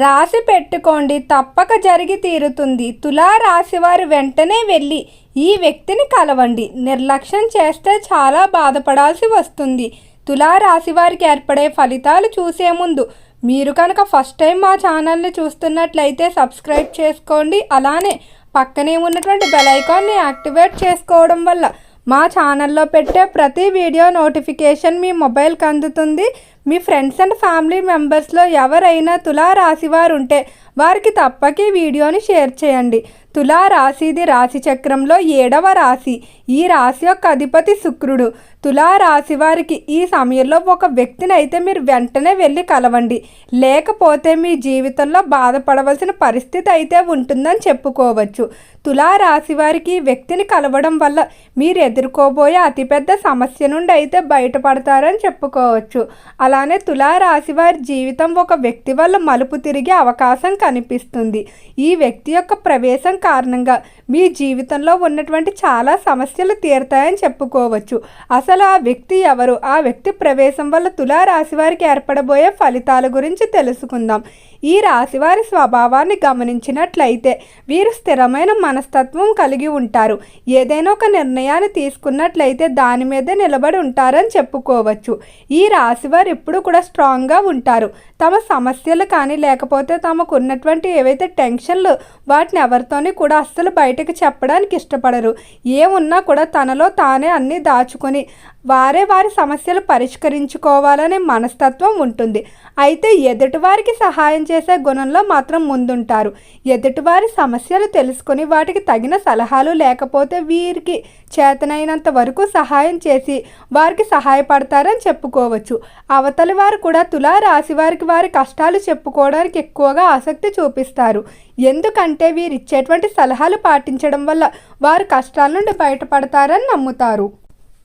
రాసి పెట్టుకోండి తప్పక జరిగి తీరుతుంది. తులా రాశి వారు వెంటనే వెళ్ళి ఈ వ్యక్తిని కలవండి. నిర్లక్ష్యం చేస్తే చాలా బాధపడాల్సి వస్తుంది. తులా రాశి వారికి ఏర్పడే ఫలితాలు చూసే ముందు మీరు కనుక ఫస్ట్ టైం మా ఛానల్ని చూస్తున్నట్లయితే సబ్స్క్రైబ్ చేసుకోండి. అలానే పక్కనే ఉన్నటువంటి బెల్ ఐకాన్ని యాక్టివేట్ చేసుకోవడం వల్ల మా ఛానల్లో పెట్టే ప్రతి వీడియో నోటిఫికేషన్ మీ మొబైల్కి అందుతుంది. మీ ఫ్రెండ్స్ అండ్ ఫ్యామిలీ మెంబర్స్లో ఎవరైనా తులా రాశి వారు ఉంటే వారికి తప్పక వీడియోని షేర్ చేయండి. తులా రాశిది రాశి చక్రంలో ఏడవ రాశి. ఈ రాశి యొక్క అధిపతి శుక్రుడు. తులా రాశి వారికి ఈ సమయంలో ఒక వ్యక్తిని అయితే మీరు వెంటనే వెళ్ళి కలవండి. లేకపోతే మీ జీవితంలో బాధపడవలసిన పరిస్థితి అయితే ఉంటుందని చెప్పుకోవచ్చు. తులా రాశి వారికి ఈ వ్యక్తిని కలవడం వల్ల మీరు ఎదుర్కోబోయే అతిపెద్ద సమస్య నుండి అయితే బయటపడతారని చెప్పుకోవచ్చు. అలా అలానే తులారాశివారి వారి జీవితం ఒక వ్యక్తి వల్ల మలుపు తిరిగే అవకాశం కనిపిస్తుంది. ఈ వ్యక్తి యొక్క ప్రవేశం కారణంగా మీ జీవితంలో ఉన్నటువంటి చాలా సమస్యలు తీరుతాయని చెప్పుకోవచ్చు. అసలు ఆ వ్యక్తి ఎవరు? ఆ వ్యక్తి ప్రవేశం వల్ల తులారాశి వారికి ఏర్పడబోయే ఫలితాల గురించి తెలుసుకుందాం. ఈ రాశివారి స్వభావాన్ని గమనించినట్లయితే వీరు స్థిరమైన మనస్తత్వం కలిగి ఉంటారు. ఏదైనా ఒక నిర్ణయాన్ని తీసుకున్నట్లయితే దాని మీద నిలబడి ఉంటారని చెప్పుకోవచ్చు. ఈ రాశివారు ఎప్పుడు కూడా స్ట్రాంగ్గా ఉంటారు. తమ సమస్యలు కానీ లేకపోతే తమకు ఉన్నటువంటి ఏవైతే టెన్షన్లు వాటిని ఎవరితోని కూడా అస్సలు బయటకు చెప్పడానికి ఇష్టపడరు. ఏమున్నా కూడా తనలో తానే అన్నీ దాచుకొని వారే వారి సమస్యలు పరిష్కరించుకోవాలనే మనస్తత్వం ఉంటుంది. అయితే ఎదుటివారికి సహాయం చేసే గుణంలో మాత్రం ముందుంటారు. ఎదుటివారి సమస్యలు తెలుసుకొని వాటికి తగిన సలహాలు లేకపోతే వీరికి చేతనైనంత వరకు సహాయం చేసి వారికి సహాయపడతారని చెప్పుకోవచ్చు. అవతలి వారు కూడా తులా రాశి వారికి వారి కష్టాలు చెప్పుకోవడానికి ఎక్కువగా ఆసక్తి చూపిస్తారు. ఎందుకంటే వీరిచ్చేటువంటి సలహాలు పాటించడం వల్ల వారు కష్టాల నుండి బయటపడతారని నమ్ముతారు.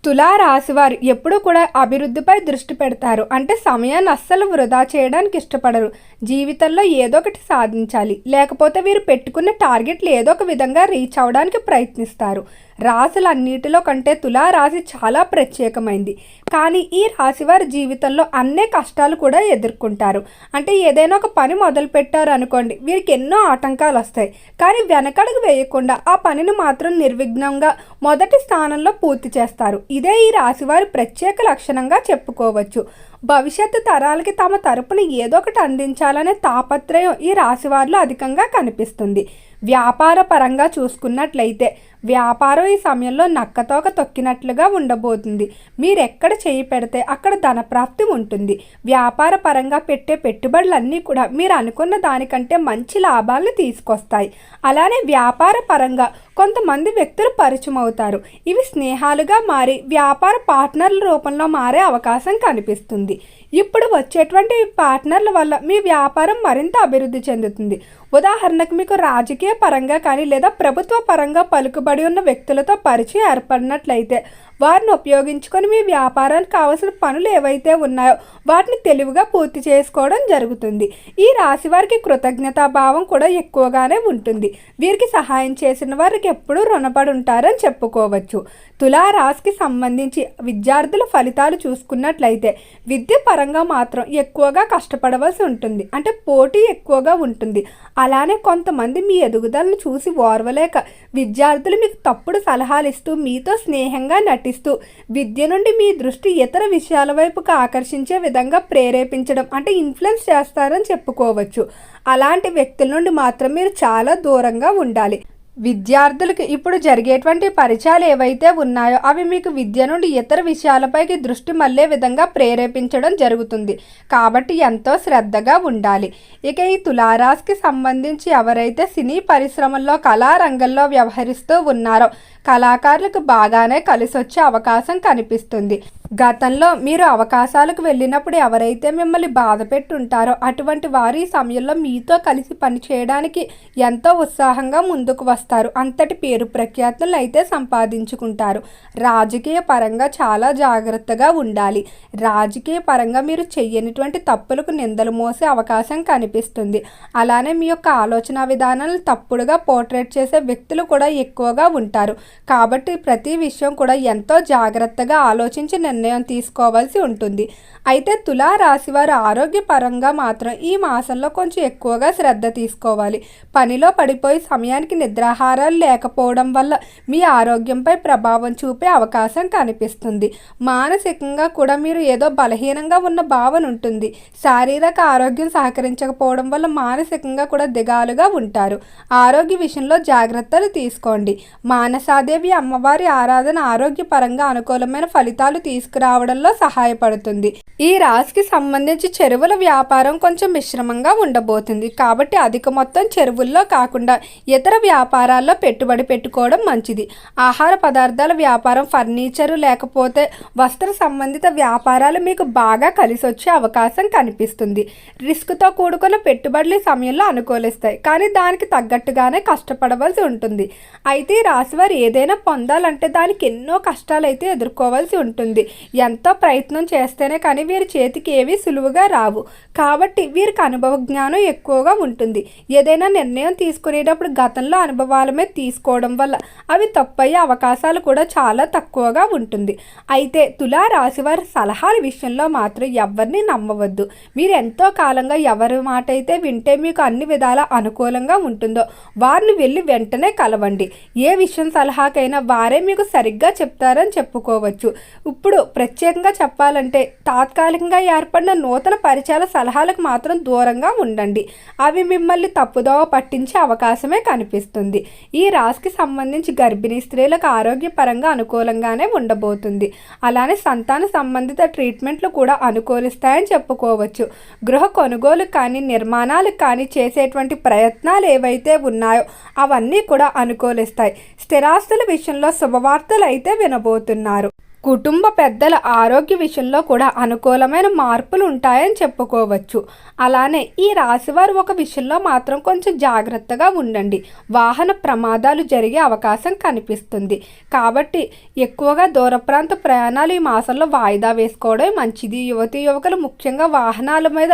తులా రాశివారు ఎప్పుడూ కూడా అభివృద్ధిపై దృష్టి పెడతారు. అంటే సమయాన్ని అస్సలు వృధా చేయడానికి ఇష్టపడరు. జీవితంలో ఏదో ఒకటి సాధించాలి. లేకపోతే వీరు పెట్టుకున్న టార్గెట్లు ఏదో ఒక విధంగా రీచ్ అవడానికి ప్రయత్నిస్తారు. రాశులన్నిటిలో కంటే తులా రాశి చాలా ప్రత్యేకమైంది. కానీ ఈ రాశివారి జీవితంలో అన్నే కష్టాలు కూడా ఎదుర్కొంటారు. అంటే ఏదైనా ఒక పని మొదలు పెట్టారు అనుకోండి వీరికి ఎన్నో ఆటంకాలు వస్తాయి. కానీ వెనకడుగు వేయకుండా ఆ పనిని మాత్రం నిర్విఘ్నంగా మొదటి స్థానంలో పూర్తి చేస్తారు. ఇదే ఈ రాశివారి ప్రత్యేక లక్షణంగా చెప్పుకోవచ్చు. భవిష్యత్తు తరాలకి తమ తరపున ఏదో ఒకటి అందించాలనే తాపత్రయం ఈ రాశివారిలో అధికంగా కనిపిస్తుంది. వ్యాపార పరంగా చూసుకున్నట్లయితే వ్యాపారం ఈ సమయంలో నక్కతోక తొక్కినట్లుగా ఉండబోతుంది. మీరు ఎక్కడ చేయి పెడితే అక్కడ ధనప్రాప్తి ఉంటుంది. వ్యాపార పరంగా పెట్టే పెట్టుబడులన్నీ కూడా మీరు అనుకున్న దానికంటే మంచి లాభాలను తీసుకొస్తాయి. అలానే వ్యాపార పరంగా కొంతమంది వ్యక్తులు పరిచయం అవుతారు ఇవి స్నేహాలుగా మారి వ్యాపార పార్ట్నర్ల రూపంలో మారే అవకాశం కనిపిస్తుంది. ఇప్పుడు వచ్చేటువంటి పార్ట్నర్ల వల్ల మీ వ్యాపారం మరింత అభివృద్ధి చెందుతుంది. ఉదాహరణకు మీకు రాజకీయ పరంగా కానీ లేదా ప్రభుత్వ పరంగా పలుకుబడి ఉన్న వ్యక్తులతో పరిచయం ఏర్పడినట్లయితే వారిని ఉపయోగించుకొని మీ వ్యాపారానికి కావాల్సిన పనులు ఏవైతే ఉన్నాయో వాటిని తెలివిగా పూర్తి చేసుకోవడం జరుగుతుంది. ఈ రాశి వారికి కృతజ్ఞతా భావం కూడా ఎక్కువగానే ఉంటుంది. వీరికి సహాయం చేసిన వారికి ఎప్పుడూ రుణపడి ఉంటారని చెప్పుకోవచ్చు. తులారాశికి సంబంధించి విద్యార్థుల ఫలితాలు చూసుకున్నట్లయితే విద్య పరంగా మాత్రం ఎక్కువగా కష్టపడవలసి ఉంటుంది. అంటే పోటీ ఎక్కువగా ఉంటుంది. అలానే కొంతమంది మీ ఎదుగుదలను చూసి ఓర్వలేక విద్యార్థులు మీకు తప్పుడు సలహాలు ఇస్తూ మీతో స్నేహంగా నటిస్తూ విద్య నుండి మీ దృష్టి ఇతర విషయాల వైపుకు ఆకర్షించే విధంగా ప్రేరేపించడం అంటే ఇన్ఫ్లుయెన్స్ చేస్తారని చెప్పుకోవచ్చు. అలాంటి వ్యక్తుల నుండి మాత్రం మీరు చాలా దూరంగా ఉండాలి. విద్యార్థులకు ఇప్పుడు జరిగేటువంటి పరిచయాలు ఏవైతే ఉన్నాయో అవి మీకు విద్య నుండి ఇతర విషయాలపైకి దృష్టి మళ్ళే విధంగా ప్రేరేపించడం జరుగుతుంది. కాబట్టి ఎంతో శ్రద్ధగా ఉండాలి. ఇక ఈ తులారాస్కి సంబంధించి ఎవరైతే సినీ పరిశ్రమల్లో కళారంగంలో వ్యవహరిస్తూ ఉన్నారో కళాకారులకు బాగానే కలిసొచ్చే అవకాశం కనిపిస్తుంది. గతంలో మీరు అవకాశాలకు వెళ్ళినప్పుడు ఎవరైతే మిమ్మల్ని బాధ పెట్టుంటారో అటువంటి వారు ఈ సమయంలో మీతో కలిసి పని చేయడానికి ఎంతో ఉత్సాహంగా ముందుకు వస్తారు. అంతటి పేరు ప్రఖ్యాతులు అయితే సంపాదించుకుంటారు. రాజకీయ పరంగా చాలా జాగ్రత్తగా ఉండాలి. రాజకీయ పరంగా మీరు చెయ్యనిటువంటి తప్పులకు నిందలు మోసే అవకాశం కనిపిస్తుంది. అలానే మీ యొక్క ఆలోచన విధానాలను తప్పుడుగా పోర్ట్రేట్ చేసే వ్యక్తులు కూడా ఎక్కువగా ఉంటారు. కాబట్టి ప్రతి విషయం కూడా ఎంతో జాగ్రత్తగా ఆలోచించి నిర్ణయం నిర్ణయం తీసుకోవాల్సి ఉంటుంది. అయితే తులా రాశివారు ఆరోగ్యపరంగా మాత్రం ఈ మాసంలో కొంచెం ఎక్కువగా శ్రద్ధ తీసుకోవాలి. పనిలో పడిపోయి సమయానికి నిద్రాహారాలు లేకపోవడం వల్ల మీ ఆరోగ్యంపై ప్రభావం చూపే అవకాశం కనిపిస్తుంది. మానసికంగా కూడా మీరు ఏదో బలహీనంగా ఉన్న భావన ఉంటుంది. శారీరక ఆరోగ్యం సహకరించకపోవడం వల్ల మానసికంగా కూడా దిగాలుగా ఉంటారు. ఆరోగ్య విషయంలో జాగ్రత్తలు తీసుకోండి. మానసాదేవి అమ్మవారి ఆరాధన ఆరోగ్యపరంగా అనుకూలమైన ఫలితాలు తీసుకురావడంలో సహాయపడుతుంది. ఈ రాశికి సంబంధించి చెరువుల వ్యాపారం కొంచెం మిశ్రమంగా ఉండబోతుంది. కాబట్టి అధిక మొత్తం చెరువుల్లో కాకుండా ఇతర వ్యాపారాల్లో పెట్టుబడి పెట్టుకోవడం మంచిది. ఆహార పదార్థాల వ్యాపారం ఫర్నిచరు లేకపోతే వస్త్ర సంబంధిత వ్యాపారాలు మీకు బాగా కలిసి వచ్చే అవకాశం కనిపిస్తుంది. రిస్క్తో కూడుకున్న పెట్టుబడులు ఈ సమయంలో అనుకూలిస్తాయి. కానీ దానికి తగ్గట్టుగానే కష్టపడవలసి ఉంటుంది. అయితే ఈ రాశివారు ఏదైనా పొందాలంటే దానికి ఎన్నో కష్టాలు అయితే ఎదుర్కోవాల్సి ఉంటుంది. ఎంతో ప్రయత్నం చేస్తేనే కానీ వీరి చేతికి ఏవి సులువుగా రావు. కాబట్టి వీరికి అనుభవ జ్ఞానం ఎక్కువగా ఉంటుంది. ఏదైనా నిర్ణయం తీసుకునేటప్పుడు గతంలో అనుభవాలమే తీసుకోవడం వల్ల అవి తప్పయ్యే అవకాశాలు కూడా చాలా తక్కువగా ఉంటుంది. అయితే తులా రాశి వారి సలహాల విషయంలో మాత్రం ఎవరిని నమ్మవద్దు. మీరు ఎంతో కాలంగా ఎవరి మాట అయితే వింటే మీకు అన్ని విధాల అనుకూలంగా ఉంటుందో వారిని వెళ్ళి వెంటనే కలవండి. ఏ విషయం సలహాకైనా వారే మీకు సరిగ్గా చెప్తారని చెప్పుకోవచ్చు. ఇప్పుడు ప్రత్యేకంగా చెప్పాలంటే తాత్కాలికంగా ఏర్పడిన నూతన పరిచయాల సలహాలకు మాత్రం దూరంగా ఉండండి. అవి మిమ్మల్ని తప్పుదోవ పట్టించే అవకాశమే కనిపిస్తుంది. ఈ రాశికి సంబంధించి గర్భిణీ స్త్రీలకు ఆరోగ్యపరంగా అనుకూలంగానే ఉండబోతుంది. అలానే సంతాన సంబంధిత ట్రీట్మెంట్లు కూడా అనుకూలిస్తాయని చెప్పుకోవచ్చు. గృహ కొనుగోలు కానీ నిర్మాణాలు కానీ చేసేటువంటి ప్రయత్నాలు ఏవైతే ఉన్నాయో అవన్నీ కూడా అనుకూలిస్తాయి. స్థిరాస్తుల విషయంలో శుభవార్తలు అయితే వినబోతున్నారు. కుటుంబ పెద్దల ఆరోగ్య విషయంలో కూడా అనుకూలమైన మార్పులు ఉంటాయని చెప్పుకోవచ్చు. అలానే ఈ రాశివారు ఒక విషయంలో మాత్రం కొంచెం జాగ్రత్తగా ఉండండి. వాహన ప్రమాదాలు జరిగే అవకాశం కనిపిస్తుంది. కాబట్టి ఎక్కువగా దూర ప్రాంత ప్రయాణాలు ఈ మాసంలో వాయిదా వేసుకోవడం మంచిది. యువతి యువకులు ముఖ్యంగా వాహనాల మీద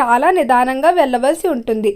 చాలా నిదానంగా వెళ్ళవలసి ఉంటుంది.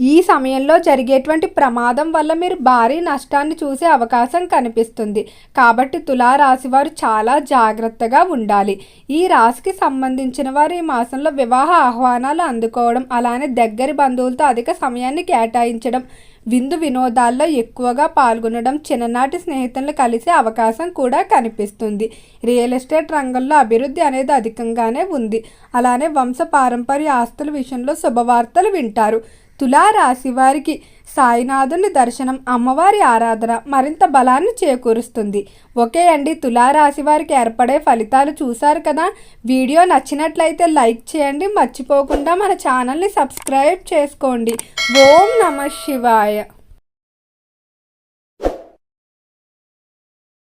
ఈ సమయంలో జరిగేటువంటి ప్రమాదం వల్ల మీరు భారీ నష్టాన్ని చూసే అవకాశం కనిపిస్తుంది. కాబట్టి తులారాశి వారు చాలా జాగ్రత్తగా ఉండాలి. ఈ రాశికి సంబంధించిన వారు ఈ మాసంలో వివాహ ఆహ్వానాలు అందుకోవడం అలానే దగ్గరి బంధువులతో అధిక సమయాన్ని కేటాయించడం విందు వినోదాల్లో ఎక్కువగా పాల్గొనడం చిన్ననాటి స్నేహితులను కలిసే అవకాశం కూడా కనిపిస్తుంది. రియల్ ఎస్టేట్ రంగంలో అభివృద్ధి అనేది అధికంగానే ఉంది. అలానే వంశ పారంపర్య ఆస్తుల విషయంలో శుభవార్తలు వింటారు. తులారాశి వారికి సాయినాథుని దర్శనం అమ్మవారి ఆరాధన మరింత బలాన్ని చేకూరుస్తుంది. ఓకే అండి తులారాశి వారికి ఏర్పడే ఫలితాలు చూశారు కదా? వీడియో నచ్చినట్లయితే లైక్ చేయండి మర్చిపోకుండా మన ఛానల్ని సబ్స్క్రైబ్ చేసుకోండి. ఓం నమ శివాయ.